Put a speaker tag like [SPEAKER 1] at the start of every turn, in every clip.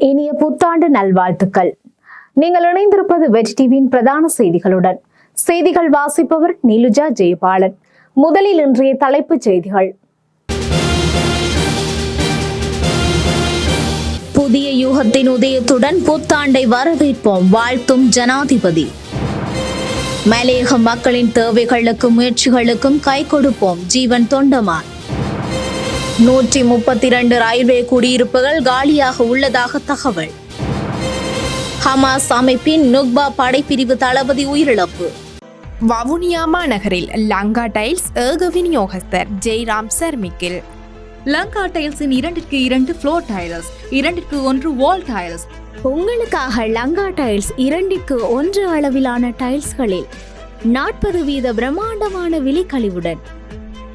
[SPEAKER 1] இனிய புத்தாண்டு நல்வாழ்த்துக்கள். நீங்கள் இணைந்திருப்பது வெஜ் டிவியின் பிரதான செய்திகளுடன். செய்திகள் வாசிப்பவர் நிலுஜா ஜெயபாலன். முதலில் இன்றைய தலைப்புச் செய்திகள். புதிய யூகத்தின் உதயத்துடன் புத்தாண்டை வரவேற்போம். வாழ்த்தும் ஜனாதிபதி. மலையக மக்களின் தேவைகளுக்கும் முயற்சிகளுக்கும் கை கொடுப்போம். ஜீவன் தொண்டமான். நூற்றி முப்பத்தி இரண்டு ரயில்வே குடியிருப்புகள் காலியாக உள்ளதாக தகவல். ஹமாஸ் அமைப்பின் நுக்பா படைப்பிரிவு தளபதி உயிரிழப்பு.
[SPEAKER 2] வவுனியா மாநகரில் லங்கா டைல்ஸ் ஏக விநியோகஸ்தர் ஜெய்ராம் சர்மிக்கில்
[SPEAKER 3] லங்கா டைல்ஸின் இரண்டிற்கு இரண்டு ஃப்ளோர் டைல்ஸ் இரண்டிற்கு ஒன்று வால் டைல்ஸ்
[SPEAKER 1] உங்களுக்காக லங்கா டைல்ஸ் இரண்டிற்கு ஒன்று அளவிலான டைல்ஸ்களில் நாற்பது வீத பிரம்மாண்டமான விலைக்கழிவுடன்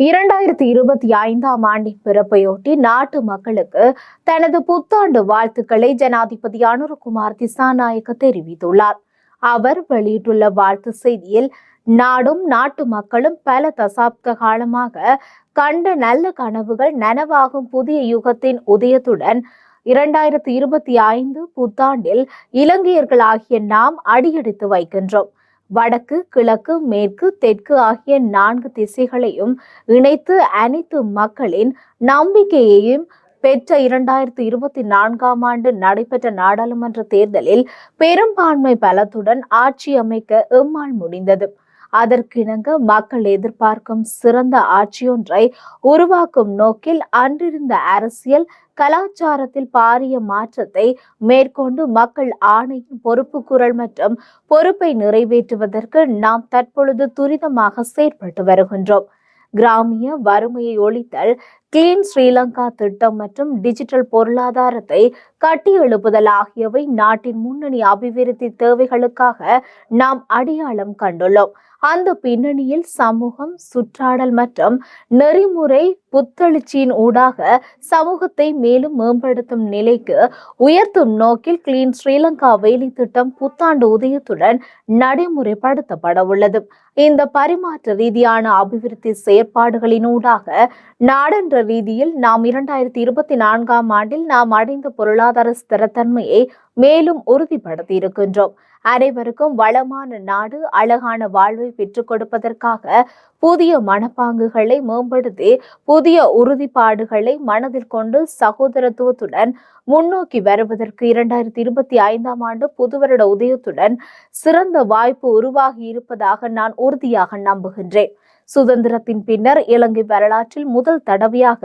[SPEAKER 1] இரண்டாயிரத்தி இருபத்தி ஐந்தாம் ஆண்டின் பிறப்பையொட்டி நாட்டு மக்களுக்கு தனது புத்தாண்டு வாழ்த்துக்களை ஜனாதிபதி அனுரகுமார் திசாநாயக்க தெரிவித்துள்ளார். அவர் வெளியிட்டுள்ள வாழ்த்து செய்தியில் நாடும் நாட்டு மக்களும் பல தசாப்த காலமாக கண்ட நல்ல கனவுகள் நனவாகும் புதிய யுகத்தின் உதயத்துடன் இரண்டாயிரத்தி இருபத்தி ஐந்து புத்தாண்டில் இலங்கையர்களாகிய நாம் அடியெடுத்து வைக்கின்றோம். வடக்கு கிழக்கு மேற்கு தெற்கு ஆகிய நான்கு திசைகளையும் இணைத்து அனைத்து மக்களின் நம்பிக்கையையும் பெற்ற இரண்டாயிரத்தி இருபத்தி நான்காம் ஆண்டு நடைபெற்ற நாடாளுமன்ற தேர்தலில் பெரும்பான்மை பலத்துடன் ஆட்சி அமைக்க எம்மால் முடிந்தது. அதற்கிணங்க மக்கள் எதிர்பார்க்கும் சிறந்த ஆட்சியொன்றை உருவாக்கும் நோக்கில் அன்றிருந்த அரசியல் கலாச்சாரத்தில் பாரிய மாற்றத்தை மேற்கொண்டு மக்கள் ஆணையின் பொறுப்பு குரல் மற்றும் பொறுப்பை நிறைவேற்றுவதற்கு நாம் தற்பொழுது துரிதமாக செயற்பட்டு வருகின்றோம். கிராமிய வறுமையை ஒழித்தல் கிளீன் ஸ்ரீலங்கா திட்டம் மற்றும் டிஜிட்டல் பொருளாதாரத்தை கட்டியெழுப்புதல் ஆகியவை நாட்டின் முன்னணி அபிவிருத்தி தேவைகளுக்காக நாம் அடையாளம் கண்டுள்ளோம். அந்த பின்னணியில் சமூகம் சுற்றாடல் மற்றும் நெறிமுறை புத்தெழுச்சியின் ஊடாக சமூகத்தை மேலும் மேம்படுத்தும் நிலைக்கு உயர்த்தும் நோக்கில் கிளீன் ஸ்ரீலங்கா வேலை திட்டம் புத்தாண்டு உதயத்துடன் நடைமுறைப்படுத்தப்பட உள்ளது. இந்த பரிமாற்ற ரீதியான அபிவிருத்தி செயற்பாடுகளின் ஊடாக நாடென்ற ரீதியில் நாம் இரண்டாயிரத்தி இருபத்தி நான்காம் ஆண்டில் நாம் அடைந்த பொருளாதார ஸ்திரத்தன்மையை மேலும் உறுதிப்படுத்தி இருக்கின்றோம் அனைவருக்கும் வளமான நாடு அழகான வாழ்வை பெற்றுக் கொடுப்பதற்காக புதிய மனப்பாங்குகளை மேம்படுத்தி புதிய உறுதிப்பாடுகளை மனதில் கொண்டு சகோதரத்துவத்துடன் முன்னோக்கி வருவதற்கு இரண்டாயிரத்தி இருபத்தி ஐந்தாம் ஆண்டு புதுவருட உதயத்துடன் சிறந்த வாய்ப்பு உருவாகி இருப்பதாக நான் உறுதியாக நம்புகின்றேன். சுதந்திரத்தின் பின்னர் இலங்கை வரலாற்றில் முதல் தடவையாக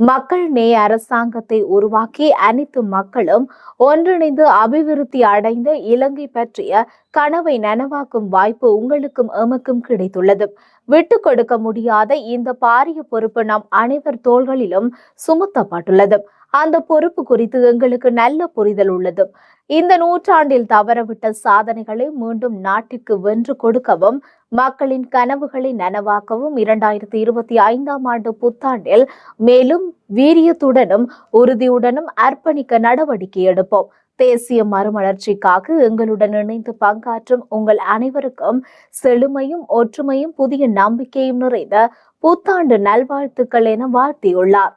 [SPEAKER 1] மக்கள் நேய அரசாங்கத்தை உருவாக்கி அனைத்து மக்களும் ஒன்றிணைந்து அபிவிருத்தி அடைந்த இலங்கை பற்றிய கனவை நனவாக்கும் வாய்ப்பு உங்களுக்கும் எமக்கும் கிடைத்துள்ளது. விட்டு கொடுக்க முடியாத இந்த பாரிய பொறுப்பு நம் அனைவர் தோள்களிலும் சுமத்தப்பட்டுள்ளது. அந்த பொறுப்பு குறித்து எங்களுக்கு நல்ல புரிதல் உள்ளது. இந்த நூற்றாண்டில் தவறவிட்ட சாதனைகளை மீண்டும் நாட்டிற்கு வென்று கொடுக்கவும் மக்களின் கனவுகளை நனவாக்கவும் இரண்டாயிரத்தி இருபத்தி ஐந்தாம் ஆண்டு புத்தாண்டில் மேலும் வீரியத்துடனும் உறுதியுடனும் அர்ப்பணிக்க நடவடிக்கை எடுப்போம். தேசிய மறுமலர்ச்சிக்காக எங்களுடன் இணைந்து பங்காற்றும் உங்கள் அனைவருக்கும் செழுமையும் ஒற்றுமையும் புதிய நம்பிக்கையும் நிறைந்த புத்தாண்டு நல்வாழ்த்துக்கள் என வாழ்த்தியுள்ளார்.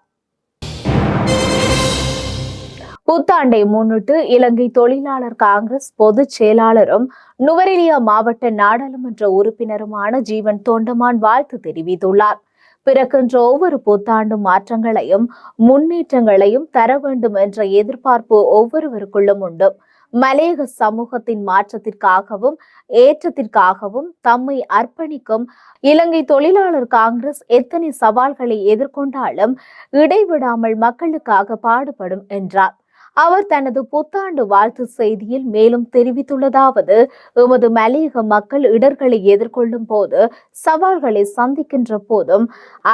[SPEAKER 1] புத்தாண்டை முன்னிட்டு இலங்கை தொழிலாளர் காங்கிரஸ் பொதுச் செயலாளரும் நுவரெலியா மாவட்ட நாடாளுமன்ற உறுப்பினருமான ஜீவன் தோண்டமான் வாழ்த்து தெரிவித்துள்ளார். பிறக்கின்ற ஒவ்வொரு புத்தாண்டு மாற்றங்களையும் முன்னேற்றங்களையும் தர வேண்டும் என்ற எதிர்பார்ப்பு ஒவ்வொருவருக்குள்ளும் உண்டு. மலையக சமூகத்தின் மாற்றத்திற்காகவும் ஏற்றத்திற்காகவும் தம்மை அர்ப்பணிக்கும் இலங்கை தொழிலாளர் காங்கிரஸ் எத்தனை சவால்களை எதிர்கொண்டாலும் இடைவிடாமல் மக்களுக்காக பாடுபடும் என்றார். அவர் தனது புத்தாண்டு வாழ்த்து செய்தியில் மேலும் தெரிவித்துள்ளதாவது எமது மலையக மக்கள் இடர்களை எதிர்கொள்ளும் போது சவால்களை சந்திக்கின்ற போதும்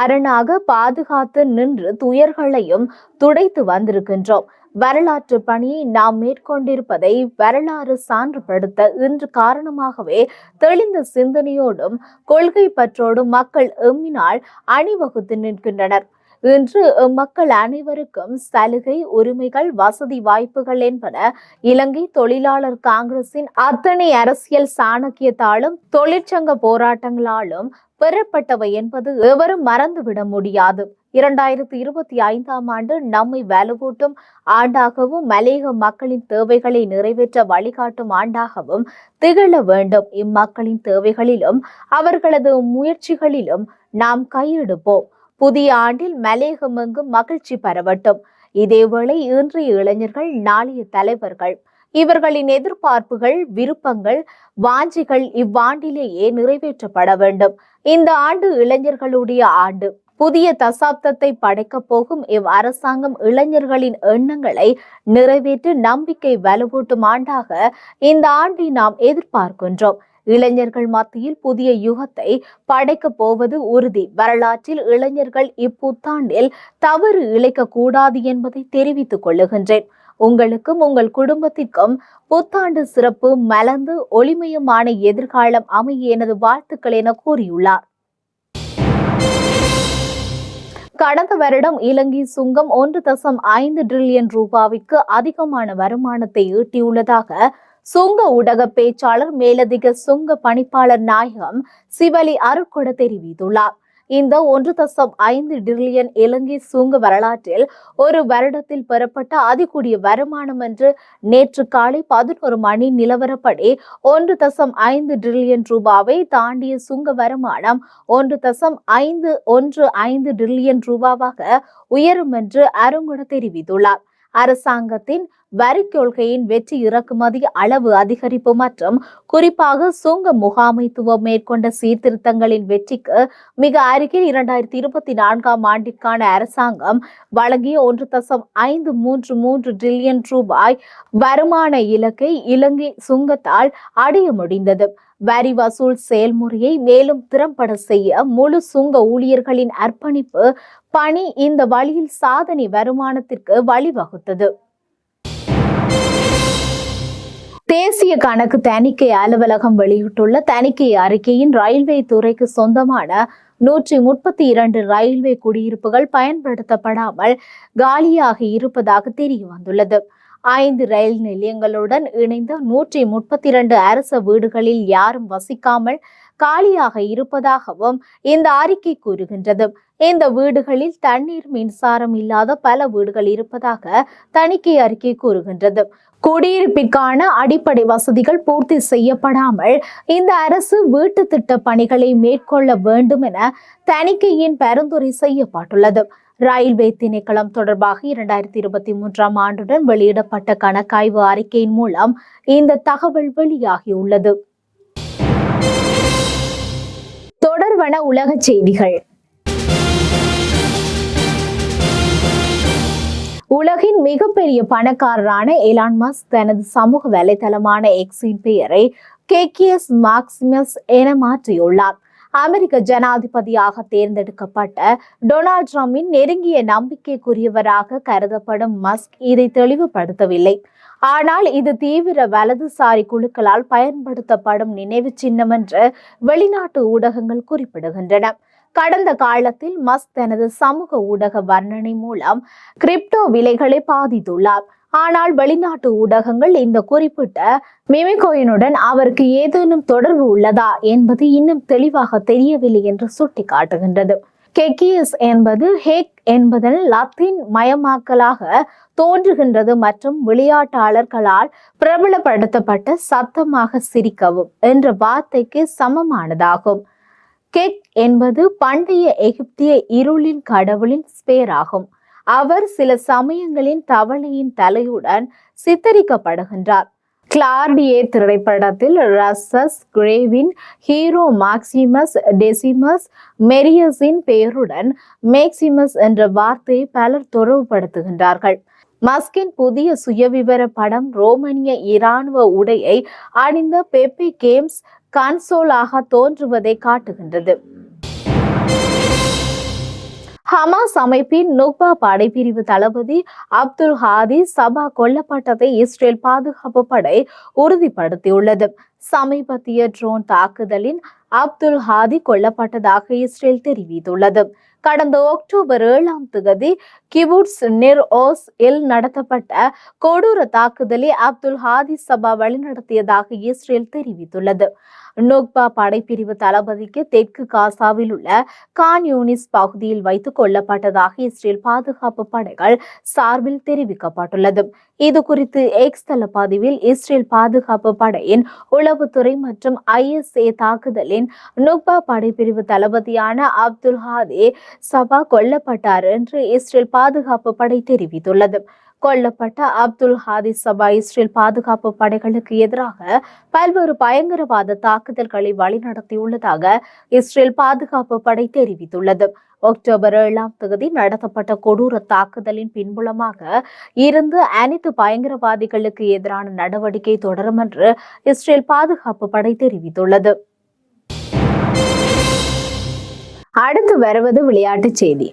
[SPEAKER 1] அரணாக பாதுகாத்து நின்று துயர்களையும் துடைத்து வந்திருக்கின்றோம். வரலாற்று பணியை நாம் மேற்கொண்டிருப்பதை வரலாறு சான்றுபடுத்த இன்று காரணமாகவே தெளிந்த சிந்தனையோடும் கொள்கை பற்றோடும் மக்கள் எம்மினால் அணிவகுத்து நிற்கின்றனர். இன்று மக்கள் அனைவருக்கும் சலுகை உரிமைகள் வசதி வாய்ப்புகள் என்பன இலங்கை தொழிலாளர் காங்கிரசின் அத்தனை அரசியல் சாணக்கியத்தாலும் தொழிற்சங்க போராட்டங்களாலும் பெறப்பட்டவை என்பது எவரும் மறந்துவிட முடியாது. இரண்டாயிரத்தி இருபத்தி ஐந்தாம் ஆண்டு நம்மை வலுவூட்டும் ஆண்டாகவும் மலேக மக்களின் தேவைகளை நிறைவேற்ற வழிகாட்டும் ஆண்டாகவும் திகழ வேண்டும். இம்மக்களின் தேவைகளிலும் அவர்களது முயற்சிகளிலும் நாம் கையெடுப்போம் புதிய ஆண்டில் மலேகம் எங்கும் மகிழ்ச்சி பரவட்டும். இதேவேளை இன்றைய இளைஞர்கள் நாளைய தலைவர்கள் இவர்களின் எதிர்பார்ப்புகள் விருப்பங்கள் வாஞ்சிகள் இவ்வாண்டிலேயே நிறைவேற்றப்பட வேண்டும். இந்த ஆண்டு இளைஞர்களுடைய ஆண்டு. புதிய தசாப்தத்தை படைக்கப் போகும் இவ் அரசாங்கம் இளைஞர்களின் எண்ணங்களை நிறைவேற்றி நம்பிக்கை வலுவூட்டும் ஆண்டாக இந்த ஆண்டை நாம் எதிர்பார்க்கின்றோம். இளைஞர்கள் மத்தியில் புதிய யுகத்தை படைக்கப் போவது உறுதி. வரலாற்றில் இளைஞர்கள் இப்புத்தாண்டில் தவறு இழைக்க கூடாது என்பதை தெரிவித்துக் கொள்ளுகின்றேன். உங்களுக்கும் உங்கள் குடும்பத்திற்கும் புத்தாண்டு சிறப்பு மலர்ந்து ஒளிமயமான எதிர்காலம் அமைய எனது வாழ்த்துக்கள் என கூறியுள்ளார். கடந்த வருடம் இலங்கை சுங்கம் ஒன்று தசம் ஐந்து டிரில்லியன் ரூபாவிற்கு அதிகமான வருமானத்தை ஈட்டியுள்ளதாக சுங்க ஊடக பேச்சாளர் மேலதிக சுங்க பணிப்பாளர் நாயகம் சிவலி அருட்கொட தெரிவித்துள்ளார். இந்த ஒன்று தசம் ஐந்து டிரில்லியன் இலங்கை சுங்க வரலாற்றில் ஒரு வருடத்தில் பெறப்பட்ட அதிகூடிய வருமானம் என்று நேற்று காலை பதினோரு மணி நிலவரப்படி ஒன்று தசம் ஐந்து டிரில்லியன் ரூபாவை தாண்டிய சுங்க வருமானம் ஒன்று தசம் ஐந்து ஒன்று ஐந்து டிரில்லியன் ரூபாவாக உயரும் என்று அருங்குட தெரிவித்துள்ளார். அரசாங்கத்தின் வரி கொள்கையின் வெற்றி இறக்குமதி அளவு அதிகரிப்பு மற்றும் குறிப்பாக சுங்க முகாமைத்துவம் மேற்கொண்ட சீர்திருத்தங்களின் வெற்றிக்கு மிக அருகில் இரண்டாயிரத்தி இருபத்தி நான்காம் ஆண்டிற்கான அரசாங்கம் வழங்கிய ஒன்று தசம் ஐந்து மூன்று மூன்று டிரில்லியன் ரூபாய் வருமான இலக்கை இலங்கை சுங்கத்தால் அடைய முடிந்தது. வரி வசூல் செயல்முறையை மேலும் திறம்பட செய்ய முழு சுங்க ஊழியர்களின் அர்ப்பணிப்பு பணி இந்த வழியில் சாதனை வருமானத்திற்கு வழிவகுத்தது. தேசிய கணக்கு தணிக்கை அலுவலகம் வெளியிட்டுள்ள தணிக்கை அறிக்கையின் ரயில்வே துறைக்கு சொந்தமான நூற்றி முப்பத்தி இரண்டு ரயில்வே குடியிருப்புகள் பயன்படுத்தப்படாமல் காலியாக இருப்பதாக தெரிய வந்துள்ளது ஐந்து ரயில் நிலையங்களுடன் இணைந்த நூற்றி முப்பத்தி இரண்டு அரச வீடுகளில் யாரும் வசிக்காமல் காலியாக இருப்பதாகவும் இந்த அறிக்கை கூறுகின்றது. இந்த வீடுகளில் தண்ணீர் மின்சாரம் இல்லாத பல வீடுகள் இருப்பதாக தணிக்கை அறிக்கை கூறுகின்றது. குடியிருப்பிற்கான அடிப்படை வசதிகள் பூர்த்தி செய்யப்படாமல் இந்த அரசு வீட்டு திட்ட பணிகளை மேற்கொள்ள வேண்டும் என தணிக்கையின் பரிந்துரை செய்யப்பட்டுள்ளது. ரயில்வே திணைக்களம் தொடர்பாக இரண்டாயிரத்தி இருபத்தி மூன்றாம் ஆண்டுடன் வெளியிடப்பட்ட கணக்காய்வு அறிக்கையின் மூலம் இந்த தகவல் வெளியாகியுள்ளது. தொடர்வன உலக செய்திகள். உலகின் மிகப்பெரிய பணக்காரரான எலான் மஸ்க் தனது சமூக வலைதளமான எக்ஸின் பெயரை கேக்கியஸ் மாக்சிமஸ் என மாற்றியுள்ளார். அமெரிக்க ஜனாதிபதியாக தேர்ந்தெடுக்கப்பட்ட டொனால்ட் ட்ரம்பின் நெருங்கிய நம்பிக்கைக்குரியவராக கருதப்படும் மஸ்க் இதை தெளிவுபடுத்தவில்லை. ஆனால் இது தீவிர வலதுசாரி குழுக்களால் பயன்படுத்தப்படும் நினைவு சின்னம் என்று வெளிநாட்டு ஊடகங்கள் குறிப்பிடுகின்றன. கடந்த காலத்தில் மஸ்க் தனது சமூக ஊடக வர்ணனை மூலம் கிரிப்டோ விலைகளை பாதித்துள்ளார். ஆனால் வெளிநாட்டு ஊடகங்கள் இந்த குறிப்பிட்ட மிமிகோயினுடன் அவருக்கு ஏதேனும் தொடர்பு உள்ளதா என்பது இன்னும் தெளிவாக தெரியவில்லை என்று சுட்டிக்காட்டுகின்றது. கெக்கியஸ் என்பது ஹேக் என்பதன் லத்தீன் மயமாக்கலாக தோன்றுகின்றது மற்றும் விளையாட்டாளர்களால் பிரபலப்படுத்தப்பட்ட சத்தமாக சிரிக்கவும் என்ற வார்த்தைக்கு சமமானதாகும். கெக் என்பது பண்டைய எகிப்திய இருளின் கடவுளின் ஸ்பேராகும். அவர் சில சமயங்களின் தவளையின் தலையுடன் சித்தரிக்கப்படுகின்றார். கிளார்டியே திரைப்படத்தில் ரசஸ் கிரேவின் ஹீரோ மாக்சிமஸ் டெசிமஸ் மெரியஸின் பெயருடன் மேக்சிமஸ் என்ற வார்த்தையை பலர் தொடர்புபடுத்துகின்றார்கள். மஸ்கின் புதிய சுயவிவர படம் ரோமனிய இராணுவ உடையை அணிந்த பெப்பி கேம்ஸ் கன்சோலாக தோன்றுவதை காட்டுகின்றது. ஹமாஸ் அமைப்பின் நுக்பா படைப்பிரிவு தளபதி அப்துல் ஹாதி சபா கொல்லப்பட்டதை இஸ்ரேல் பாதுகாப்பு படை உறுதிப்படுத்தியுள்ளது. சமீபத்திய ட்ரோன் தாக்குதலின் அப்துல் ஹாதி கொல்லப்பட்டதாக இஸ்ரேல் தெரிவித்துள்ளது. கடந்த அக்டோபர் ஏழாம் தேதி கிபுட்ஸ் நிர் ஓஸ் இல் நடத்தப்பட்ட கொடூர தாக்குதலை அப்துல் ஹாதி சபா வழிநடத்தியதாக இஸ்ரேல் தெரிவித்துள்ளது. நோக்பா படைப்பிரிவு தளபதிக்கு தெற்கு காசாவில் உள்ள கான் யூனிஸ் பகுதியில் வைத்து கொல்லப்பட்டதாக இஸ்ரேல் பாதுகாப்பு படைகள் சார்பில் தெரிவிக்கப்பட்டுள்ளது. இது குறித்து எக்ஸ் தள பதிவில் இஸ்ரேல் பாதுகாப்பு படையின் உளவுத்துறை மற்றும் ஐஎஸ்ஏ தாக்குதலின் நுக்பா படைப்பிரிவு தளபதியான அப்துல் ஹாதே சபா கொல்லப்பட்டார் என்று இஸ்ரேல் பாதுகாப்பு படை தெரிவித்துள்ளது. கொல்லப்பட்ட அப்துல் ஹாதி சபா இஸ்ரேல் பாதுகாப்பு படைகளுக்கு எதிராக பல்வேறு பயங்கரவாத தாக்குதல்களை வழிநடத்தியுள்ளதாக இஸ்ரேல் பாதுகாப்பு படை தெரிவித்துள்ளது. அக்டோபர் ஏழாம் தேதி நடத்தப்பட்ட கொடூர தாக்குதலின் பின்புலமாக இருந்து அனைத்து பயங்கரவாதிகளுக்கு எதிரான நடவடிக்கை தொடரும் என்று இஸ்ரேல் பாதுகாப்பு படை தெரிவித்துள்ளது. அடுத்து வருவது விளையாட்டுச் செய்தி.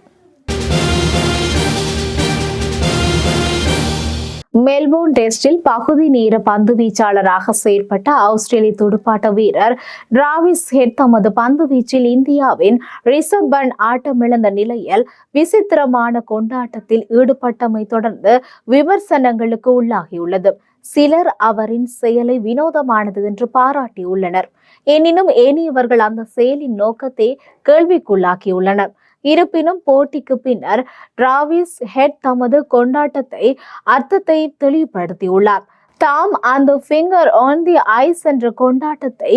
[SPEAKER 1] மெல்போர்ன் டெஸ்டில் பகுதி நேர பந்து வீச்சாளராக செயற்பட்ட ஆஸ்திரேலிய துடுப்பாட்ட வீரர் டிராவிஸ் ஹெட் தமது பந்து வீச்சில் இந்தியாவின் ரிசர்வ் பன் ஆட்டமிழந்த நிலையில் விசித்திரமான கொண்டாட்டத்தில் ஈடுபட்டமை தொடர்ந்து விமர்சனங்களுக்கு உள்ளாகியுள்ளது. சிலர் அவரின் செயலை வினோதமானது என்று பாராட்டியுள்ளனர். எனினும் ஏனையவர்கள் அந்த செயலின் நோக்கத்தை கேள்விக்குள்ளாக்கியுள்ளனர் இருப்பினும் போட்டிக்கு பின்னர் டிராவிஸ் ஹெட் தமது கொண்டாட்டத்தை அர்த்தத்தை தெளிவுபடுத்தியுள்ளார். தாம் அந்த ஃபிங்கர் ஆன் தி ஐஸ் என்ற கொண்டாட்டத்தை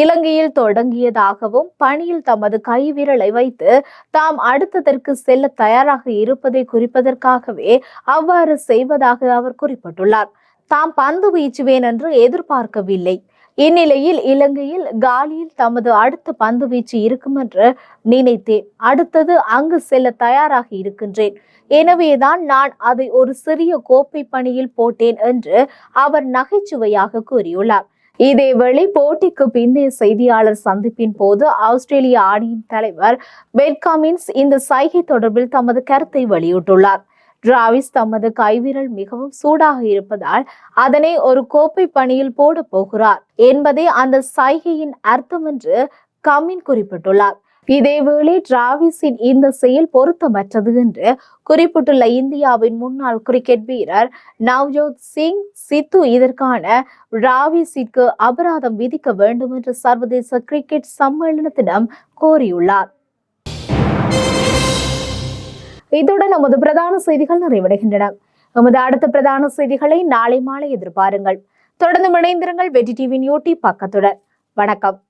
[SPEAKER 1] இலங்கையில் தொடங்கியதாகவும் பணியில் தமது கைவிரலை வைத்து தாம் அடுத்ததற்கு செல்ல தயாராக இருப்பதை குறிப்பதற்காகவே அவ்வாறு செய்வதாக அவர் குறிப்பிட்டுள்ளார். தாம் பந்து வீச்சுவேன் என்று எதிர்பார்க்கவில்லை. இந்நிலையில் இலங்கையில் காலியில் தமது அடுத்த பந்து வீச்சு இருக்கும் என்று நினைத்தேன். அடுத்தது அங்கு செல்ல தயாராக இருக்கின்றேன். எனவேதான் நான் அதை ஒரு சிறிய கோப்பை பணியில் போட்டேன் என்று அவர் நகைச்சுவையாக கூறியுள்ளார். இதேவேளை போட்டிக்கு பிந்தைய செய்தியாளர் சந்திப்பின் போது ஆஸ்திரேலிய அணியின் தலைவர் பெட்காமின்ஸ் இந்த சைகை தொடர்பில் தமது கருத்தை வெளியிட்டுள்ளார். டிராவிஸ் தமது கைவிரல் மிகவும் சூடாக இருப்பதால் அதனை ஒரு கோப்பை பணியில் போட போகிறார் என்பதே அந்த சைகையின் அர்த்தம் என்று கமின் குறிப்பிட்டுள்ளார். இதேவேளை டிராவிஸின் இந்த செயல் பொருத்தமற்றது என்று குறிப்பிட்டுள்ள இந்தியாவின் முன்னாள் கிரிக்கெட் வீரர் நவ்ஜோத் சிங் சித்து இதற்கான டிராவிஸிற்கு அபராதம் விதிக்க வேண்டும் என்று சர்வதேச கிரிக்கெட் சம்மேளனத்திடம் கோரியுள்ளார். இத்துடன் நமது பிரதான செய்திகள் நிறைவடைகின்றன. நமது அடுத்த பிரதான செய்திகளை நாளை மாலை எதிர்பாருங்கள். தொடர்ந்து இணைந்திருங்கள் வெற்றி டிவியின் யூடியூப் பக்கத்துடன். வணக்கம்.